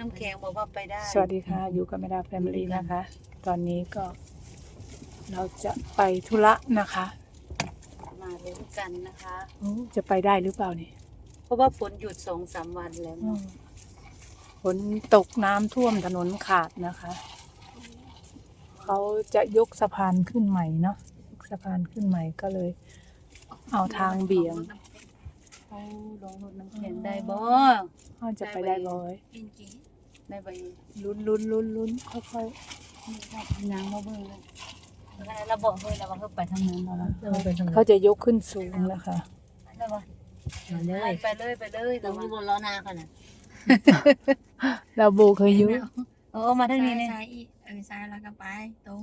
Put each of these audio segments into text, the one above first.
น้ำแข็งบอกว่าไปได้สวัสดีค่ะ อยู่กับแม่ดาแฟมิลี่นะคะ ตอนนี้ก็ เราจะไปธุระนะคะ มาเร็วกันนะคะโอ้จะไปได้หรือเปล่านี่เพราะว่าฝนหยุดสองสามวันแล้วอืเนาะมฝนตกน้ำท่วมถนนขาดนะคะ เขาจะยกสะพานขึ้นใหม่เนาะยกสะพานขึ้นใหม่ก็เลย เอาทางเบี่ยงเขาลงรถน้ำแข็งได้บ่เขาจะไปได้บ่อยกินกี่ ได้บ่ลุ้นลุ้นลุ้นลุ้นค่อยนางมาเบิ่งเลยเราบอกเฮ้ยเราว่าเขาไปทางนั้นเราแล้วเราไปทางๆเขาจะยกขึ้นสูงนะคะได้บ่เลยไปเลยไปเลยตรเรางว่านี้บนล้อหน้าก่อนนะเราโบเคยอยุเออมาทางซ้านี้ยเนี่ยซ้ายอีกเออซ้ายแล้วก็ไปตรง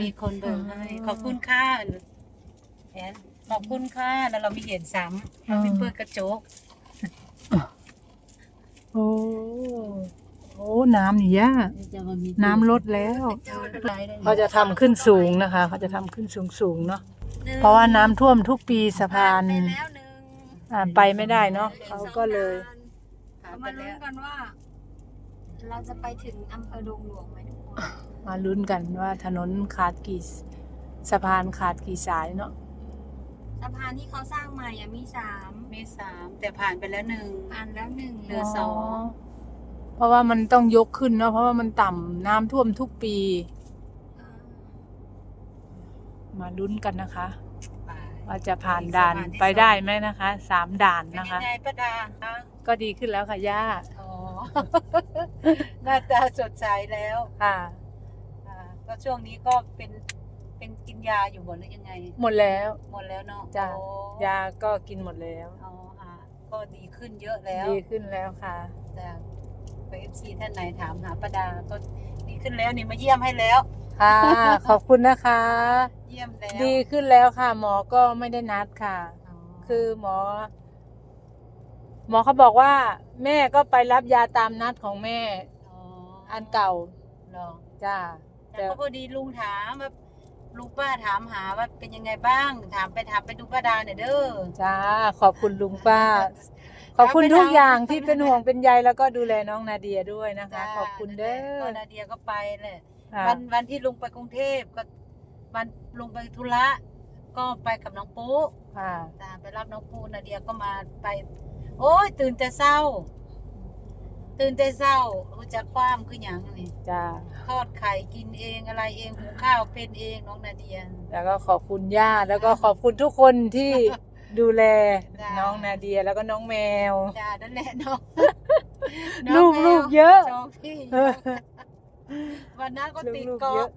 มีคนเบิ่งให้ขอบคุณค่ะแอน ขอบคุณค่ะ แล้วเรามีเหรียญซ้ำเรามีเปิดกระจก โอ้ โอ้ น้ำนี่ย่าจะมามีน้ำลดแล้วเจ้าเขาจะทำขึ้นสูงนะคะ เขาจะทำขึ้นสูงสูงๆเนาะ เพราะว่าน้ำท่วมทุกปีสะพานไปแล้วหนึ่งอ่าไปไม่ได้เนาะเขาก็เลยผ่านมาไปลุ้แล้นวกันว่า เราจะไปถึงอำเภอดงหลวงไหมทุกคนมาลุ้นกันว่าถนนขาดกี่สะพานขาดกี่สายเนาะ สะพานที่เขาสร้างใหม่อะมีสามมีสามแต่ผ่านไปแล้วหนึ่ง อันแล้วหนึ่งเหลือสอง เพราะว่ามันต้องยกขึ้นเนาะเพราะว่ามันต่ำน้ำท่วมทุกปีอ่ามาลุ้นกันนะคะไปว่าจะผ่านด่านไปได้ไหมนะคะสามด่านเป็นนะยัคะ งไงป้าดาคะก็ดีขึ้นแล้วค่ะย่าอ๋อ หน้าตาสดใสแล้วค่ะ อ่าก็ช่วงนี้ก็เป็นเป็นกิน ยาอยู่หมดหรือยังไง หมดแล้ว หมดแล้วเนาะจ้ะ โอ้ยาก็กินหมดแล้วอ๋ออะก็ดีขึ้นเยอะแล้วดีขึ้นแล้วค่ะ จ้ะไปเอฟซีท่านไหนถามหาป้าดาก็ดีขึ้นแล้วนี่มาเยี่ยมให้แล้ว ค่ะ ขอบคุณนะคะ เยี่ยมแล้วดีขึ้นแล้วค่ะ หมอก็ไม่ได้นัดค่ะอ๋อคือหมอ หมอเขาบอกว่า แม่ก็ไปรับยาตามนัดของแม่อ๋ออันเก่าเหรอจ้าแต่ก็พอดีลุงถามว่า ลุงป้าถามหาว่าเป็นยังไงบ้าง ถามไปถามไปดูป้าดาเนี่ยเด้อ จ้าขอบคุณลุงป้า ขอบคุณทุกอย่างที่เป็นห่วงเป็นใยแล้วก็ดูแลน้องนาเดียด้วยนะคะ จ้าขอบคุณเด้ก็อนาเดียก็ไปแหละค่ะวันวันที่ลุงไปกรุงเทพก็วันลุงไปธุระก็ไปกับน้องปุ๊ค่ะจ้าไปรับน้องปุ๊นาเดียก็มาไป โอ้ยตื่นแต่เศร้า ตื่นแต่เศร้ารู้จักความคืออย่างนี่จ้าทอดไข่กินเองอะไรเองหุงข้าวเป็นเองน้องนาเดีย แล้วก็ขอบคุณย่าแล้วก็ขอบคุณทุกคนที่ดูแลจ้าน้องนาเดียแล้วก็น้องแมว จ้านั่นแหละเนาะลูกลูกเยอะสองพี่เออ วันนั้นก็ติดลูกๆเกาะเยอะ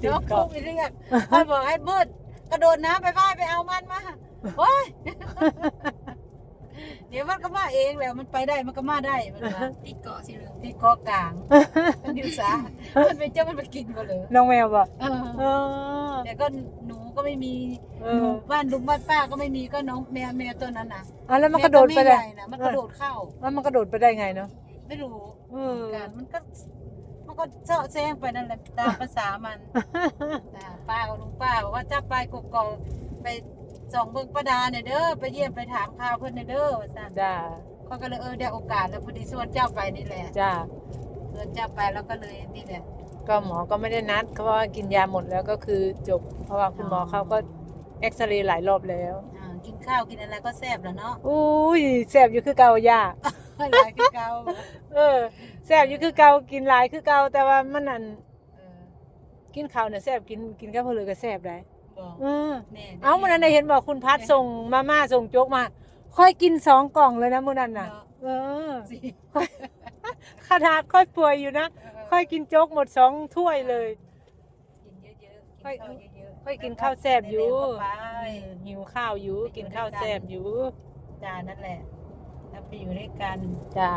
ติดน้องเกาะปุ๊ไปเรียกพ่อบอกให้มืดกระโดดน้ำไปว่ายไปเอามันมาโอ้ย เดี๋ยวมันก็มาเองแหล้วมันไปได้มันก็มาได้มันมาติดเกาะสีเหลืองที่เกาะกลางมันอยู่สามันเป็นเจ้ามันมากินมาเลยน้องแมวบอกเออเออ แต่ก็หนูก็ไม่มีเอหนูอบ้านลุงบ้านป้าก็ไม่มีก็น้องแมวแมวตัวนั้นน่ะอะแล้วมันกระโดดไปแมได้วตัวม่ใหญ่น่ะมันกระโดดเข้า แล้วมันกระโดดไปได้ไงเนาะไม่รู้เออ กันมันก็มันก็เจาะแซงไปนั่นแหละตามภาษามันจ้ะป้ากับลุงป้าบอกว่าจะไปกกอกไป ส่องเบิ่งประดาเนี่ยเด้อไปเยี่ยมไปถามข่าวเพิ่นเนี่ยเด้อว่าซั่นจ้าเขาก็เลยเออได้โอกาสแล้วพอดีชวนเจ้าไปนี่แหละจ้าชวนเจ้าไปแล้วก็เลยนี่แหละ ก็หมอก็ไม่ได้นัดเพราะว่ากินยาหมดแล้วก็คือจบ เพราะว่าคุณหมอเขาก็เอ็กซเรย์หลายรอบแล้วอ่ากินข้าวกินอะไรก็แซ่บแล้วเนาะอุ้ยแสบอยู่คือเก่าย่าหลายคือเก่าเออแสบอยู่คือเก่ากินหลายคือเก่าแต่ว่ามันนั่นเออกินข้าวเนี่ยแสบกินกินกับเพลือก็แสบได้ บอกเออ แน่เอามื่อนั้นได้เห็นบอกคุณพัดส่งมาม่าส่งโจ๊กมา ค่อยกินสองกล่องเลยนะมื่อนั้นน่ะ เออสิขนาดค่อยป่วยอยู่นะ ค่อยกินโจ๊กหมดสองถ้วยเลย กินเยอะๆค่อยกินข้าวเยอะๆค่อยกินข้าวแซ่บอยู่เร็วๆเข้าไปหิวข้าวอยู่กินข้าวแซ่บอยู่จ้านั่นแหละแล้วไปอยู่ด้วยกันจ้า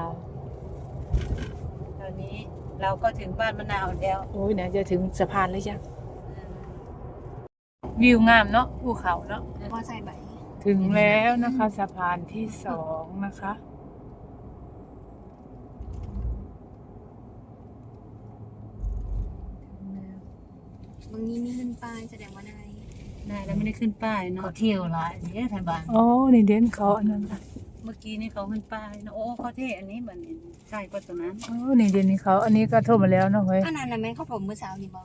ตอนนี้เราก็ถึงบ้านมะนาวแล้วโอ้ยเนี่ยจะถึงสะพานแล้วยัง วิวงามเนาะภูเขาเนาะพอใส่ใบถึงแล้วนะคะสะพานที่สองนะคะ บางนี้มีเงินปลายแสดงว่าได้อได้แล้วไม่ได้ขึ้นป้ายเนาะเขาเที่ยวหลายเด้ไทยบ้านโอ้นี่เด่นเขาอันนั้นเมื่อกี้นี่เขาขึ้นป้ายเนาะโอ้เขาเท่อันนี้เหมือนใช่กว่าตัวนั้นโอ้นี่เด่นนี่เขาอันนี้ก็โทรมาแล้วเนาะเฮ้ยอันนั้นน่ะแม่นเขาผมมื้อเช้านี่บ่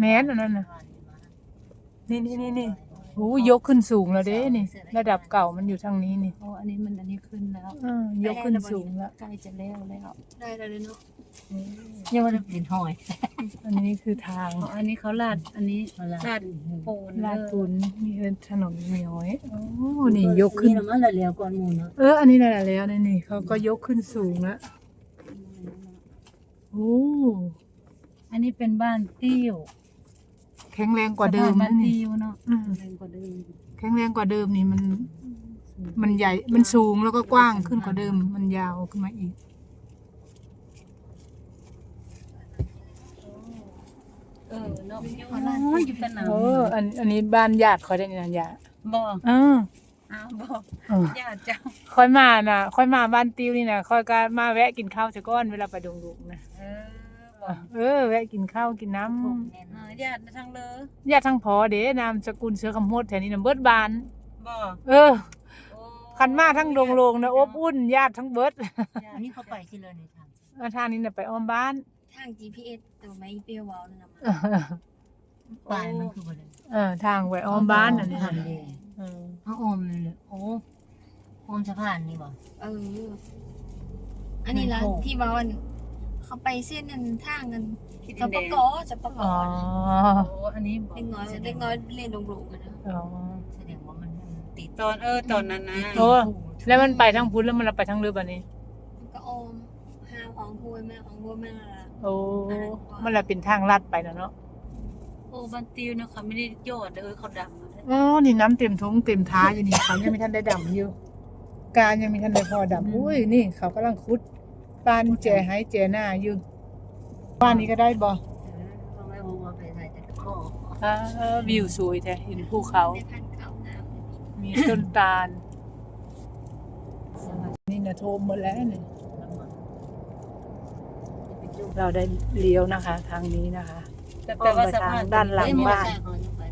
แม่นอันนั้นน่ะ นี่นี่นี่นี่โอ้ยกขึ้นสูงแล้วเด้นี่ ระดับเก่ามันอยู่ทางนี้นี่โอ้อันนี้มันอันนี้ขึ้นแล้วเออยกขึ้นสูงแล้วใกล้จะแล้วแล้วได้แล้วเนาะยังไม่ได้เป็นห้อย อันนี้คือทางอ๋ออันนี้เขาลาด อันนี้เขาลาดลาดปูนลาดเด้อปูนนี่คือถนนเหมียวไอ้โอ้นี่ยกขึ้นนี่มันละเลียวก่อนหมู่เนาะเอออันนี้นั่นแหละแล้วนี่นี่เขาก็ยกขึ้นสูงแล้วโอ้อันนี้เป็นบ้านติ้ว แข็งแรงกว่าเดิมสะพนบ้านะนนี่ติ้วเนาะอืมแรงกว่าเดิมแข็งแรงกว่าเดิมนี่มัน มันใหญ่ มันสูงแล้วก็กว้างขึ้นกว่าเดิม มันยาวขึ้นมาอีก เออเนาะโอ้ยอยู่แต่หนาวเออ อัน อันนี้บ้านญาติคอยได้นี่นะญาติบ่เอออ้าวบอกเออญาติเจ้าค่อยมาน่ะค่อยมาบ้านติวนี่น่ะค่อยก็มาแวะกินข้าวซะก่อนเวลาไปดงลุกนะเออ บอกเออแวะกินข้าวกินน้ำเออญาติทางเลอญาติทั้งพอเด้นามสกุลเสือคำโพดแถวนี้น่ะเบิดบาน บ่เออโอ้คันมาทั้งโรงโรงนะอบอุ่นญาติทั้งเบิดอันนี้เขาไปที่เลยในทางอาทางนี้น่ะไปอ้อมบ้าน ทาง GPS แต่ว่าไม่เปรี้ยวเว้านั่นน่ะเออปลายมันคือบ่ได้เออทางไปอ้อมบ้านน่ะนี่หันเลยเออเขาอมเลยเลยโอ้อมสะพานนี่บ่เออ อันนี้ละมันโค้งที่เว้าอัน เขาไปเส้นอันทางกันที่ดิจะนปแดะงกอจะปะกอ๋ออโอ้อันนี้บอกเล็กน้อยเล็กน้อยเล่นดงๆอะนะอ๋อ แสดงว่ามันติดตอนเออตอนนั้นนะโอ้ แล้วมันไปทางพุ้นแล้วมันไปทางเรือบัดนี้ มันก็ออมหาของห้วยแม่ของห้วยแม่ละ โอ้ มันละเป็นทางลัดไปนะเนาะ โอ้บันติวเนาะเขาไม่ได้ยอดเด้อเขาดำมาเด้ออ๋อ นี่น้ำเต็มท้องเต็มท้าอยู่นี่เขายังไม่ทันได้ดำอยู่ การยังไม่ทันได้พอดำอุ้ย นี่เขากำลังคุด ปานแจให้แจหน้าอยู่บ้านนี้ก็ได้บ่เขาไม่รู้ว่าไปใส่แต่ข้ออ่าวิวสวยแท้เห็นภูเขา ในพันธุ์เขาน้ำมีต้นตาล นี่นะโทมหมดแล้วเนี่ยเราได้เลี้ยวนะคะ ทางนี้นะคะแต่แต่ว่าสะพานด้านหลังเอ้ยมอเตอบ้าร์นไซค์เขายังไป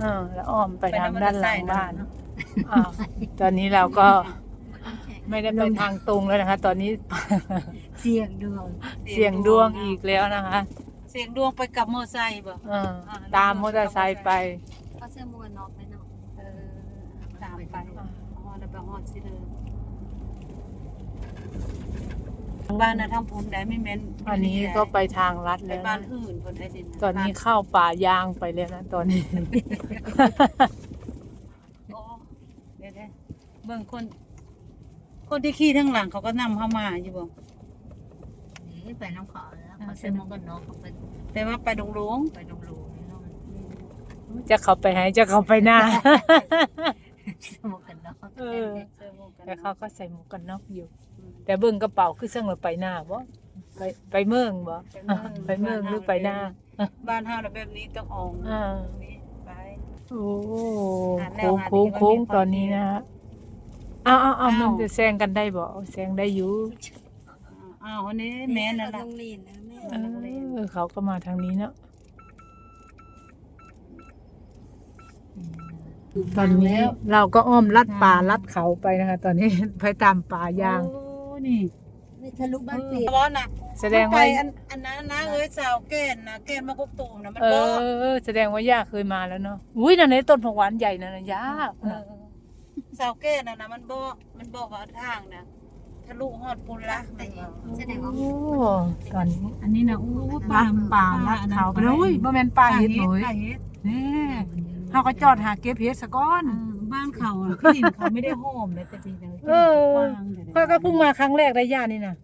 เออแล้วอ้อมไปทางด้านหลังบ้านเนาะอ้าวตอนนี้เราก็มันแข็ง ไม่ได้ไปทางตรงแล้วนะคะ ตอนนี้ เสียงดวงเสียงดวงอีกแล้วนะคะเสียงดวงไปกับมอไซค์บ่เออตามมอเตอร์ไซค์ไปเขาเสื้อหมวกกันน็อกไปเนาะเออตามไปฮอดแล้วไปฮอดสิเด้อบ้านน่ะทางภูมิได้ไม่แม่นอันนี้ก็ไปทางลัดไปแล้วบ้านนะอื่นเพิ่นได้ดินตอนนี้เข้าป่ายางไปแล้วนะตอนนี้โอ้เดี๋ยวๆเบิ่งคน คนที่ขี่ทั้งหลังเขาก็นำเข้ามาอยู่บ่นี่ไปน้ำเขาแล้วเขาใส่หมวกกันน็อกเขาไปแต่ว่าไปดงหลวงไปดงรูนี่เนาะจะเข้าไปให้จะเข้าไปหน้าหมวกกันน็อกเออเสื้อหมวกกันแต่น็เขาอกก็ใส่หมวกกันน็อกอยู่ แต่เบิ่งกระเป๋าคือเสื่องเราไปหน้าบ่ไปไปเมืองบ่ไปเมืองหรือไปหน้าบ้านเฮาน่ะแบบนี้ต้องออกอ่า นี่ไป โอ้หาแนโค้วงหาโค้งดีโค้งว่ามีความตอนนี้ดีนะฮะ อ้าวอ้าวอ้าวอ้าวมันจะแซงกันได้บ่แซงได้อยู่อ้าวอันนี้แม่นั่นเราล่ะต้องเรียนนะแม่เออเขาก็มาทางนี้เนาะตอนนี้เราก็อ้อมลัดป่าลัดเขาไปนะคะ ตอนนี้ไปตามป่ายางโอ้นี่ไม่ทะลุบ้านเป็ดบ่น่ะแสดงไปว่าอันอันนั้นนะเอ้ยสาวแก่นนะแก่นมากกตูมนะมันเอบ่อแสดงว่าย่าเคยมาแล้วเนาะอุ้ยนั่นไอ้ต้นผักหวานใหญ่นั่นน่ะย่าเออ สาวแก่น่ะนะมันบ่มันบ่ว่าทางน่ะทะลุฮอดปุระมันบ่แสดงว่าโอ้ตอนนี้อันนี้นะอู้ป่าป่าลัดเขาไปแล้วอุ้ยบ่แม่นป่าเห็ดเลยป่าเฮ็ดนี่เฮาก็จอดหาเก็บเห็ดซะก่อนเออบ้านเขาอะที่ดินเขาไม่ได้โฮมเลยแต่ปีนึงเออกว้างดี๋ยวก็ก็เพิ่งมาครั้งแรกได้ย่านี่น่ะ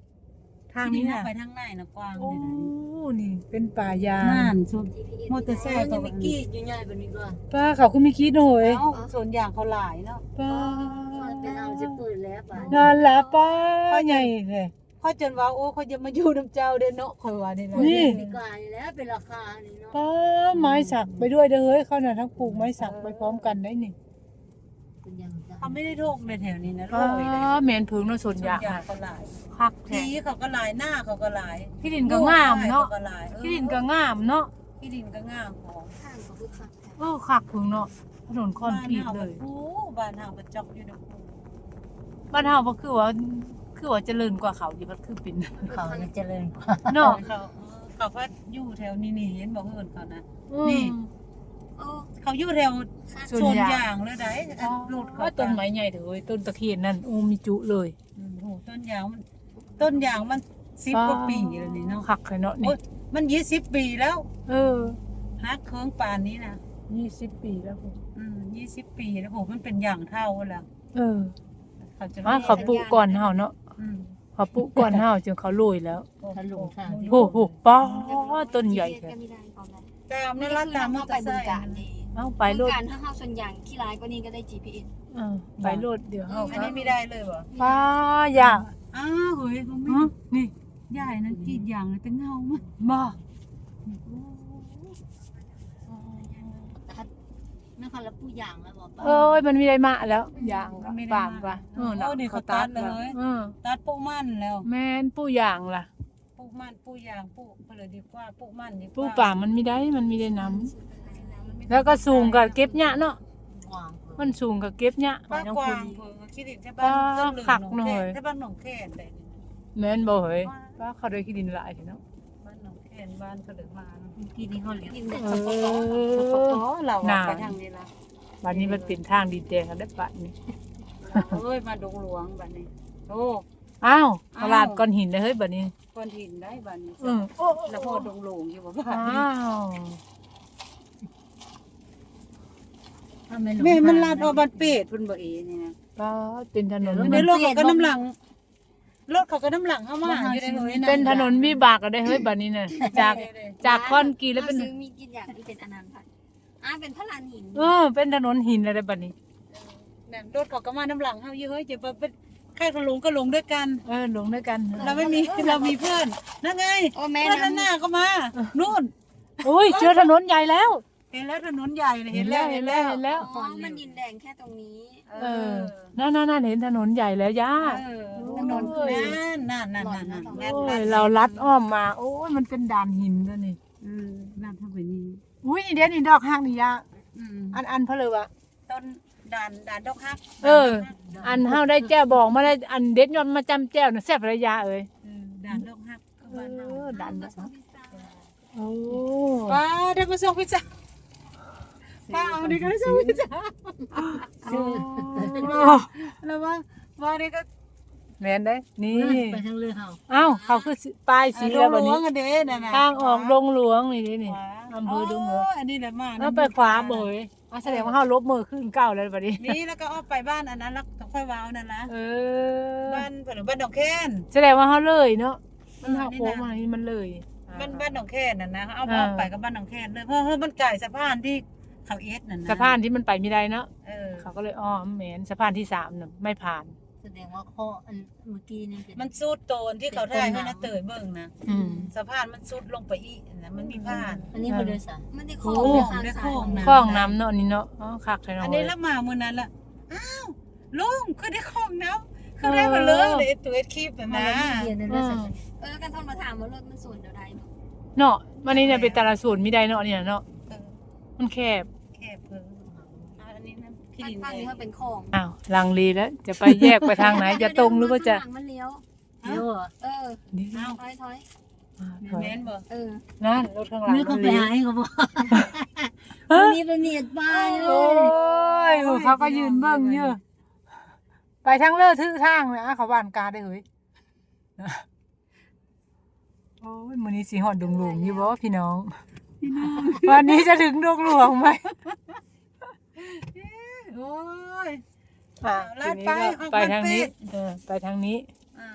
ทางที่นี้ดินน่ะไปทางไหนนะกว้างโอ้เดี๋ยวนี้นี่ เป็นป่ายางน่านสุด GPS มอเตอร์ไซค์ยังไม่กี้อยู่ใหญ่แบบนี้ก็ป้าเขาก็มีคิดหน่อยเอ้าส่วนอย่างเขาหลายเนาะป้าเป็นเอาจะเปิดแล้วป่ะนั่นล่ะป้าใหญ่เลยเขาจนว่าโอ้เขาจะมาอยู่น้ำเจ้าเด้อเนาะคอยว่านี่นะนี่ดีกว่านี่แล้วเป็นราคานี่เนาะป้าไม้สักไปด้วยเด้อเฮ้ยเขาน่ะทั้งปลูกไม้สักไปพร้อมกันได้นี่ เป็นยังไงเขาไม่ได้โรคในแถวนี้นะโรป้าคเลยแม่นเพิงเนาะสส่ววนนยางใหญ่อะเขาหลายคักทีแท้เขาก็หลายหน้าเขาก็หลายที่ดินก็งามเนาะเขาก็หลายเออที่ดินก็งามเนาะที่ดินก็งามของข้างของคือขับค่ะเออคักเพิ่งเนาะถนนคอนกรีตเลยโอ้บ้านเฮามันจอกอยู่ดอกปูบ้านเฮาบ่คือว่าคือว่าเจริญกว่าเขาอยู่มันคือเป็นเขาเนี่ยเจริญกว่าเนาะเขาเขาก็อยู่แถวนี้นี่เห็นบอกเอิ้นเขานะ นี่ โอ้เขาอยู่แถวส่ส่ววนนยางยางเลยได้รูดเขาว่าต้นไม้ใหญ่เถอะเว้ยต้นตะเคียนนั่นโอ้มีจุเลยอืมโหต้นยางมันต้นยางมันสิบกว่าปีแล้วนี่เนาะคักเลยเนาะโอ้นี่ยมันยี่สิบปีแล้วเออฮักเคืองป่านนี้นะ20ปีแล้วพุ่นอืมยี่สิบปีแล้วโหมันเป็นอย่างเท่าแล้วเออเขาจะอะเขาปลูกก่อนเฮาเนาะอืมเขาปลูกก่อนเฮาจนเขาโรยแล้วถ้าลุงทางโอ้โหป้าต้นใหญ่ก็แท้ไม่ได้ก่อนเลย ตามนั่นละตามมอเข้าเตไปอร์ไซบึงค์การนี่เอ้าไปโลบึงดการถ้าเข้าส่วนอย่างขี้ร้ายก็นี่ก็ได้ GPS เออไปโลดเดี๋ยวเฮาอันนี้ไม่ได้เลยบ่ป้าอย่าอ้าวเฮ้ยเขาไม่ฮะนี่ใหญ่นะกรีดยางเลยแต่เงามั้ยบ่นครแล้วผู้อย่างแล้วบอกเอ้ยมันมีได้มาแล้วอย่างก็ปามก็เออน่ะโอ้นี่เขาตัดเลยเออตัดปูมันแล้ว แม่นปูอย่างล่ะปู มันปูยางปูไปเลยดีกว่าปูมันดีกว่าปูป่ามันมีได้มันมีได้น้ำแล้วก็สูงก็เก็บหญ้าเนาะกวางมันสูงก็เก็บหญ้าป้ากวางเพิ่งคิดดิใช่บ้านป้าต้นเหลืองขักหนองหน่แค่อยใช่บ้านหนองแค่นได้แม่นบ่เฮ้ยว่าเขาได้ขี้ดินหลายเถอะเนาะบ้านหนองแค่นบ้านเขาเดือมาเนาะที่นี่เขาเลี้ยงกินเด็ดเอสปปออ๋อเราน่าไปทางนี้ละบัดนี้มันเป็นทางดินแดงกันได้ปะนี่เอ้ยมาดงหลวงบัดนี้โอ้อ้าวอ้าวตลาดก้อนหินเลยเฮ้ยบัดนี้ ก้อนหินได้บัดนี้เออโอ้แล้วพอดงหลวงอยู่บ่บ้าอ้านนี้วแม่มันลาดเอาบัดเป็ดเพิ่นบ่เอนี่นะก็เป็นถนน ในรถเขาก็น้ำหลังรถเขาก็น้ำหลังเข้ามาอยู่ในเฮ้ยะเป็นถนนวิบากก็ได้เฮ้ยบัดนี้น่ะจากจากก้อนกรีตแล้วเป็น ซื้อมีกินอย่างที่เป็นอนันต์ค่ะอ่าเป็นพระลานหิน เออ เป็นถนนหินอะไรบัดนี้ นั่นรถเขาก็มาน้ำหลังเฮาอยู่เฮ้ยจะไปเป็น ใครก็ลงก็ลงด้วยกัน เออลงด้วยกันเราไม่มีเรามีเพื่อนนั่นไงโอ้แม่เพื่อนด้านหน้ำน้าก็มานู่นอุ้ยเจอถนนใหญ่แล้ว เห็นแล้วถนนใหญ่เลยเห็เห็นนแล้แล้ววเห็เห็นนแล้แล้ววเห็นแล้วอ๋อมันดินแดงแค่ตรงนี้เออนั่นนั่นนั่นเห็นถนนใหญ่แล้วย่าเออถนนนั่นนั่นนั่นนั่นนั่นโอ้ยเราลัดอ้อมมา โอ้ยมันเป็นด่านหินด้วยนี่อืมนั่นเท่าไปนี้อุ้ยนี่เดี๋ยวนี่ดอกห้างนี่ย่าอืมอันอันเพนเลยวะต้น ด่านด่านดอกฮักเออ อันเฮาได้แจ้วบอกมาได้อันเด็ดยอดมาจำแจ้วน่ะแซ่บระยะเอ้ยเออด่านดอกฮักก็บ้านเฮาเออด่านดอกฮักโอ้ป้าได้มาส่งพิซซ่าป้าเอาดิก็ได้ส่งพิซซ่าแล้วว่าว่านี่ก็แม่นได้ นี่ ไปทางเรือเขาเอ้าเขาคือสิป้ายสีแล้วบัดนี้กันเด้นั่นน่ะทางออกดงหลวงนี่เด้นี่ อำเภอดงหลวงอันนี้แหละมาแล้วไปขวาเบยอะแสดงว่าเฮาลบมือขึ้นเก้าแล้วบัดนี้ นี่แล้วก็ออกไปบ้านอันนั้นแล้วต้องค่อยว้าวนั่นนะเออบ้านเพิ่นบ้านหนองแคนแสดงว่าเฮาเลยเนาะมันเออเฮานี่โค้งนะมานี่มันเลยบ้านบ้านหนองแคนนั่นนะเอาอ่าออกไปกับบ้านหนองแคนเลยเพราะเพราะมันไก่สะพานที่เขาเอสนั่นนะสะพานที่มันไปไม่ได้เนาะเออเขาก็เลยอ้อมแหมนสะพานที่สามน่ะไม่ผ่านแสดงว่าข้ออันเมื่อกี้นี่เป็น มันสุดโตนที่เขาถ่ายให้นะเตยเบิ่งนะอืม สะพานมันสุดลงไปอีกนะมันมีผ่าน อันนี้บริษัทมันได้โอ้โค้งโหทางได้ซ้าโค้ยงนะ คล้องน้ำเนาะอันนี่เนาะอ๋อคักใช่เนาะอันนี้ละมามื้อนั้นละอ้าวลุงคือได้ของน้ำคือได้มาเลยเลยไอ้ตัวเอ็ดคลิปน่ะมานะเลยเรียนในบริษัทเออกันโทนมาถามว่ารถมันส่วนเดียวใดบ่เนาะมันนี่เนี่ยเป็นแต่ละส่วนไม่ได้เนาะเนี่ยเนาะเออมันแคบ แค่เพิ่งอ่าอัน นี้น้ำขี้ทางดินฝั่งเลนี้ยมันเป็นคลองอ้าวลังเลแล้วจะไปแยกไปทางไหน จะตรงหรือว่าจะข้งหลังมันเลี้ยว เดี๋ยวอะเออนี่เอ้าถอยถอยอ่าแม่นบ่เออ นั่นรถข้างหลังนี่เขาไปมันหาเลี้ยวให้เขาบอกวันนี้เป็นเนียดไปเลโอ้ย ยเขาก็ยืนเบิ่งอยู่ไปทางเลอะทื่อทางเลยอะเขาบ้านกาได้เฮ้ยโอ้ยมื้อนี้สิฮอดดงหลวงอยู่บ่พี่น้อง วันนี้จะถึงดงหลวงไหม โอ้ย อะลาทีดนี้ไปก็ออกไปบ้านทางนี้เป็ดเออไปทางนี้ อ่า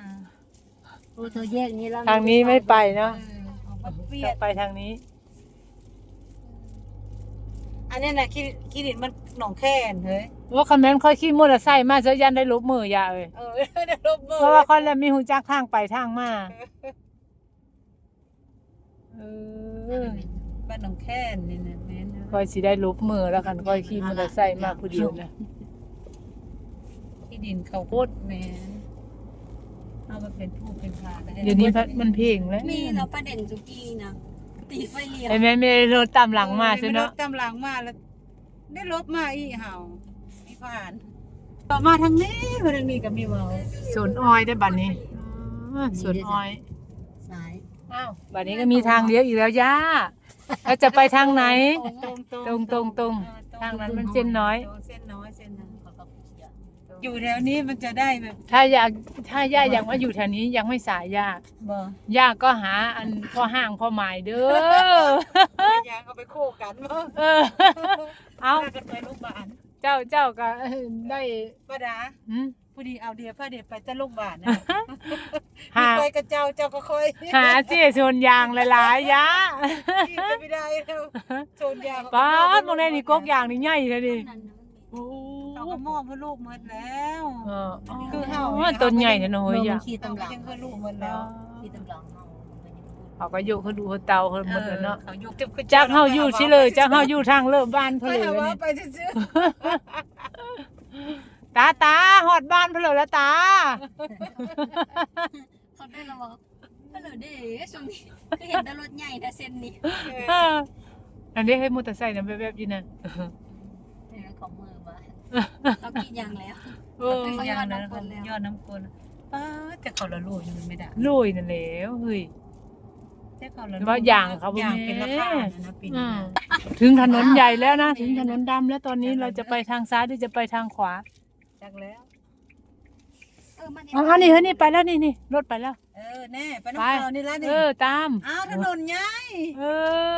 โอ้เธอแยกนี้แล้วทางนี้ไม่ไปเนาะเออออกมาเปียต้อกงไปทางนี้ อันนี้น่ะขี้ขี้ดินมันหนองแค่นเฮ้ยว่าคอมเมนต์ค่อยขี่มอเตอร์ไซค์มาเจอยันได้ลบมืออย่าเอ้ยเออได้ลบมือเพราะว่าค่อยแล้วมีหูจักทางไปทางมาเออบ้านหนองแค่นนี่นะแม่นนะ ค่อยสิได้ลบมือแล้วกันค่อยขี่มอเตอร์ไซค์มาผู้เดียวนะที่ดินเขาโคตรแม่นเอามาเป็นผู้เป็นพาได้เดี๋ยวนี้พัดมันเพลงแล้วมีแล้วประเด็นสุกี้นะตีไฟเลี้ยวไอ้แม่ไม่ได้รถตามหลังมาใช่เนาะตามหลังมาแล้ว ได้ลบมาอีเห่ามีผ่านต่อมาทางนี้มาทางนี้ก็มีเว้าสวนอ้อยได้บัดนี้อ่าสวนอ้อยสายอ้าวบัดนี้ก็มีทางเลี้ยวอีกแล้วย่า เราจะไปทางไหนตรงตตรงตรงตรงทางนั้นมันเส้นน้อย เส้นน้อยเส้นนั้นเขาก็เยอะอยู่แถวนี้มันจะได้แบบถ้าอยากถ้าย่าอยากมาอยู่แถวนี้ยังไม่สายย่าบ่ย่าก็หาอันพ่อห้างพ่อหมายเด้อยางเอาไปโคกันบ่เออเอาพกันไปโรงพยาบาลเจ้าเจ้าก็ได้ป้าดาหืมผู้ดีเอาเดียวพาเดียวไปจะโรงพยาบาลนะหา ไปกับเจ้าเจ้าก็ค่อยหาเสียชนยางหลายๆย่ากินก็ไม่ได้แล้วโซนยาเขาก็ป้าดเอตรงนี้นี่กกยางนี่ใหญ่เลยดินั่นน่ะโอ้เขาก็มอบให้ลูกหมดแล้ว เออคือเฮาโอ้ต้นใหญ่นะหนูเมื่ออย่ามันขี่เขาตำหก็ลังยังให้ลูกหมดแล้วขี่ตำหลังเนาะมันยังพูดเขาก็อยู่เขาดูเขาเตาเขาหมดเลยเนาะเขายกจับขึ้นจากเฮาอยู่สิเลยจากเฮาอยู่ทางเริ่มบ้านเพไปนเลหายว่านี่ไปซื่อ ตาตาหอดบ้านเพนเลยแล้วตาเขาได้ระวังเออเด้ช่วงนี้ก็เห็นแต่รถใหญ่แต่เส้นนี้ๆเอออันนี้ให้มอเตอร์ไซค์นะแบบๆอยู่นะเป็นของมือมาเรากินอย่างแล้วเออเขายอดน้ำกลแล้แล้วยอดน้ำกลป้าแต่เขาละลูกยังไม่ได้ลุยนั่นแหล้วเฮ้ยแต่เขาละว่าอย่างเขาบ่อย่างแม่เป็นราคานะปีอืนี้มถึงถนนใหญ่แล้วนะ ถึงถนนดำแล้วตอนนี้เราจะไปทางซ้ายหรือจะไปทางขวา จากแล้ว เออมันอ๋อนี่เฮ้ยนี่ไปแล้วนี่นี่รถไปแล้ว เออแน่ไปน้ำเขานี่ละเอนี่อตาม อ้าวถนนใหญ่เอ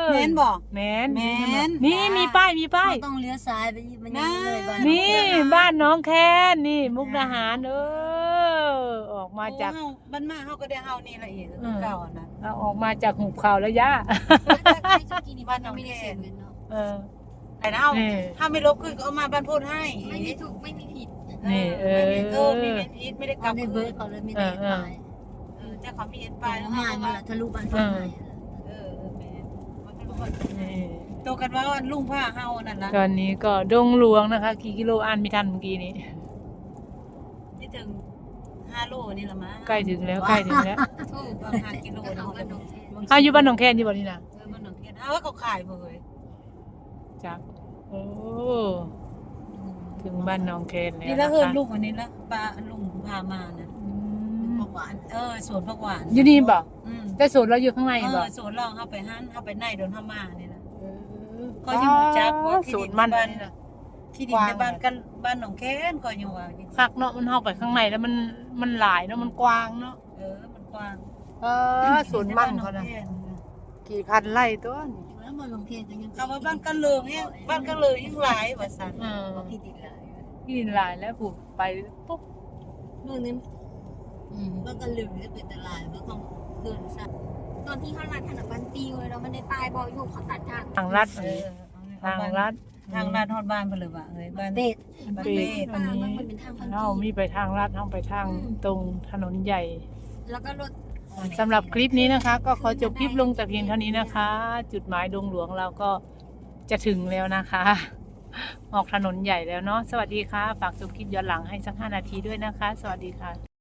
อแม่นบอก แมนแม่นนี่มีป้ายมีป้ายเราต้องเลี้ยวซ้ายไปมันยังเลยบ้านนี่บ้านน้องแคนนี่ มุกดาหารเออออกมาจากโอ้เฮบ้านมาเฮาก็ได้เฮานี่ละเอียดอืมเก่านะเอาออกมาจากหุบเขาแล้วย่าไอ้จุกี้นี่บ้านเราไม่ได้เสียเงินเนาะเออไอ้นะเฮานี่ ถ้าไม่ลบคือก็เอามาบ้านพูดให้ ไม่มีถูกไม่มีผิด นี่เออไม่มีเออมีเม็ดอีทไม่ได้กเขาลับในคืเบิร์นดเขาเลยไม่ได้ไปเออเจ้าเขามีเอ็นไปไปแล้วง่ายเฮามามาละทะลุบ้านต้นไม้เออเออแม่มันจะรู้ว่านี่โตกันว่าลุงผ้าเฮานั่นล่ะตอนนี้ก็ดงหลวงนะคะกี่กิโลอ่านไม่ทันเมื่อกี้นี้ที่ถึง5โลนี่ละมั้งใกล้ถึงแล้วใกล้ถึงแล้วถูกประมาณ5กิโลก็นะเขาบ้านดงแทนอาอยู่บ้านหนองแคนอยู่บ่นี่นะเออมันหนองเทียนอ้าวว่าเขาขายบ่เอ้ยจักโอ้ ถึงบ้านหนองแคนแล้วนี่ละนะเฮินคะลุงอันนี้ละป้าลุงพามานะอืมผักหวานเออสวนผักหวานอยู่นี่บ่อืมแต่สวนเราอยู่ข้างในเอบ่อสวนเราเฮาไปหันเฮาไปในโดนเฮามานี่ล่ะก็ก็ยังรู้จักว่าสวนมันที่ดินนี่นะที่ดินในบ้านกันบ้านหนองแค้นก็ยังว่าอยู่คักเนาะมันเข้าไปข้างในแล้วมันมันหลายเนาะมันกว้างเนาะเออมันกว้างเออสวนมันเขานะกี่พันไร่ตัวนี่ แล้วมาลงเทียนกันยังเขาว่าบ้านกันเลิงเนี่ยบ้านกันเลิงยิ่งหลายว่าซั่นอืมที่ดินหลายกินหลายแล้วผูกไปปุ๊บเมื่อนี้บ้านกันลืมจะเป็นตลาดแล้วเขาเดินซะตอนที่เขาลัดถนนบันตีเลยเราไม่ได้ป้ายบอกอยู่เขาตัดทางทางลัดเออทางลัดทางลาดฮอดบ้านเพิ่นเลยว่าเอ้ยบ้านเป็ดบ้านเป็เป้ดอันนี้มันเป็นทางพันเรามีไปทางลัดทางไปทางตรงถนนใหญ่ แล้วก็รถ สำหรับคลิปนี้นะคะ ก็ขอจบคลิปลงแต่เพียงเท่านี้นะคะ จุดหมายดงหลวงเราก็จะถึงแล้วนะคะ ออกถนนใหญ่แล้วเนาะสวัสดีค่ะ ฝากชมคลิปย้อนหลังให้สักห้านาทีด้วยนะคะ สวัสดีค่ะ